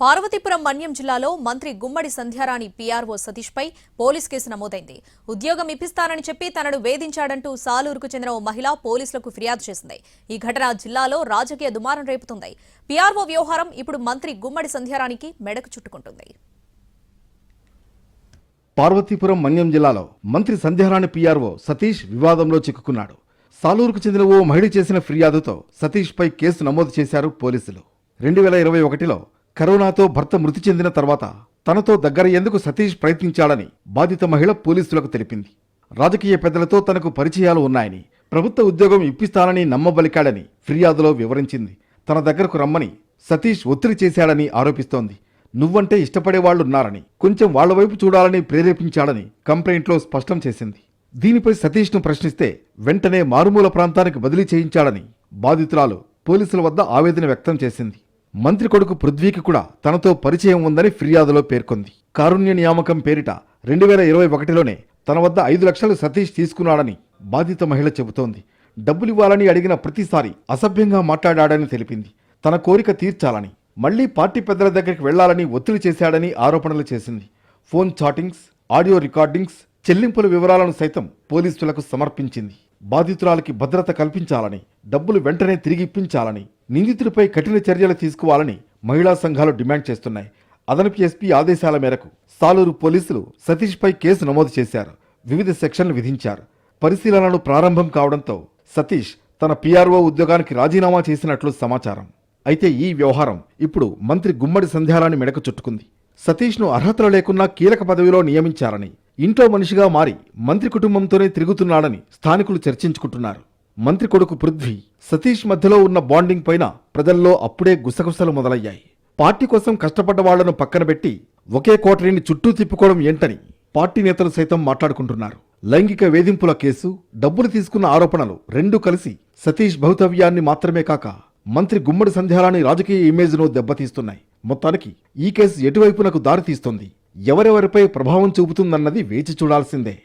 పార్వతీపురం మన్యం జిల్లాలో మంత్రి గుమ్మడి సంధ్యారాణి పీఆర్ఓ సతీష్పై పోలీస్ కేసు నమోదైంది. ఉద్యోగం ఇప్పిస్తానని చెప్పి తనను వేధించాడంటూ సాలూరుకు చెందిన ఓ మహిళ పోలీసులకు ఫిర్యాదు చేసింది. ఈ ఘటన జిల్లాలో రాజకీయ దుమారం రేపుతుంది. పీఆర్ఓ వ్యవహారం ఇప్పుడు మంత్రి గుమ్మడి సంధ్యారాణికి మెడకు చుట్టుకుంటుంది. పార్వతీపురం మన్యం జిల్లాలో మంత్రి సంధ్యారాణి పీఆర్ఓ సతీష్ వివాదంలో చిక్కుకున్నాడు. సాలూరుకు చెందిన ఓ మహిళ చేసిన ఫిర్యాదుతో సతీష్పై కేసు నమోదు చేశారు పోలీసులు. రెండు వేల ఇరవై ఒకటిలో కరోనాతో భర్త మృతి చెందిన తర్వాత తనతో దగ్గరయ్యేందుకు సతీష్ ప్రయత్నించాడని బాధిత మహిళ పోలీసులకు తెలిపింది. రాజకీయ పెద్దలతో తనకు పరిచయాలు ఉన్నాయని ప్రభుత్వ ఉద్యోగం ఇప్పిస్తానని నమ్మబలికాడని ఫిర్యాదులో వివరించింది. తన దగ్గరకు రమ్మని సతీష్ ఒత్తిడి చేశాడని ఆరోపిస్తోంది. నువ్వంటే ఇష్టపడేవాళ్ళున్నారని కొంచెం వాళ్ళ వైపు చూడాలని ప్రేరేపించాడని కంప్లైంట్లో స్పష్టం చేసింది. దీనిపై సతీష్ను ప్రశ్నిస్తే వెంటనే మారుమూల ప్రాంతానికి బదిలీ చేయించాడని బాధితురాలు పోలీసుల వద్ద ఆవేదన వ్యక్తం చేసింది. మంత్రి కొడుకు పృథ్వీకి కూడా తనతో పరిచయం ఉందని ఫిర్యాదులో పేర్కొంది. కారుణ్య నియామకం పేరిట రెండు వేల ఇరవై ఒకటిలోనే తన వద్ద ఐదు లక్షలు సతీష్ తీసుకున్నాడని బాధిత మహిళ చెబుతోంది. డబ్బులివ్వాలని అడిగిన ప్రతిసారి అసభ్యంగా మాట్లాడాడని తెలిపింది. తన కోరిక తీర్చాలని మళ్ళీ పార్టీ పెద్దల దగ్గరికి వెళ్ళాలని ఒత్తిడి చేశాడని ఆరోపణలు చేసింది. ఫోన్ చాటింగ్స్ ఆడియో రికార్డింగ్స్ చెల్లింపుల వివరాలను సైతం పోలీసులకు సమర్పించింది. బాధితురాలకి భద్రత కల్పించాలని డబ్బులు వెంటనే తిరిగి ఇప్పించాలని నిందితుడిపై కఠిన చర్యలు తీసుకోవాలని మహిళా సంఘాలు డిమాండ్ చేస్తున్నాయి. అదనపు ఎస్పీ ఆదేశాల మేరకు సాలూరు పోలీసులు సతీష్పై కేసు నమోదు చేశారు. వివిధ సెక్షన్లు విధించారు. పరిశీలనలు ప్రారంభం కావడంతో సతీష్ తన పీఆర్ఓ ఉద్యోగానికి రాజీనామా చేసినట్లు సమాచారం. అయితే ఈ వ్యవహారం ఇప్పుడు మంత్రి గుమ్మడి సంధ్యారాన్ని మెడకు చుట్టుకుంది. సతీష్ను అర్హతలు లేకున్నా కీలక పదవిలో నియమించారని ఇంట్లో మనిషిగా మారి మంత్రి కుటుంబంతోనే తిరుగుతున్నాడని స్థానికులు చర్చించుకుంటున్నారు. మంత్రి కొడుకు పృథ్వీ సతీష్ మధ్యలో ఉన్న బాండింగ్ పైన ప్రజల్లో అప్పుడే గుసగుసలు మొదలయ్యాయి. పార్టీ కోసం కష్టపడ్డ వాళ్ళను పక్కన పెట్టి ఒకే కోటరీని చుట్టూ తిప్పుకోవడం ఏంటని పార్టీ నేతలు సైతం మాట్లాడుకుంటున్నారు. లైంగిక వేధింపుల కేసు డబ్బులు తీసుకున్న ఆరోపణలు రెండూ కలిసి సతీష్ భౌతవ్యాన్ని మాత్రమే కాక మంత్రి గుమ్మడి సంధ్యారాణి రాజకీయ ఇమేజ్ను దెబ్బతీస్తున్నాయి. మొత్తానికి ఈ కేసు ఎటువైపునకు దారితీస్తుంది? ఎవరెవరిపై ప్రభావం చూపుతుందన్నది వేచి చూడాల్సిందే.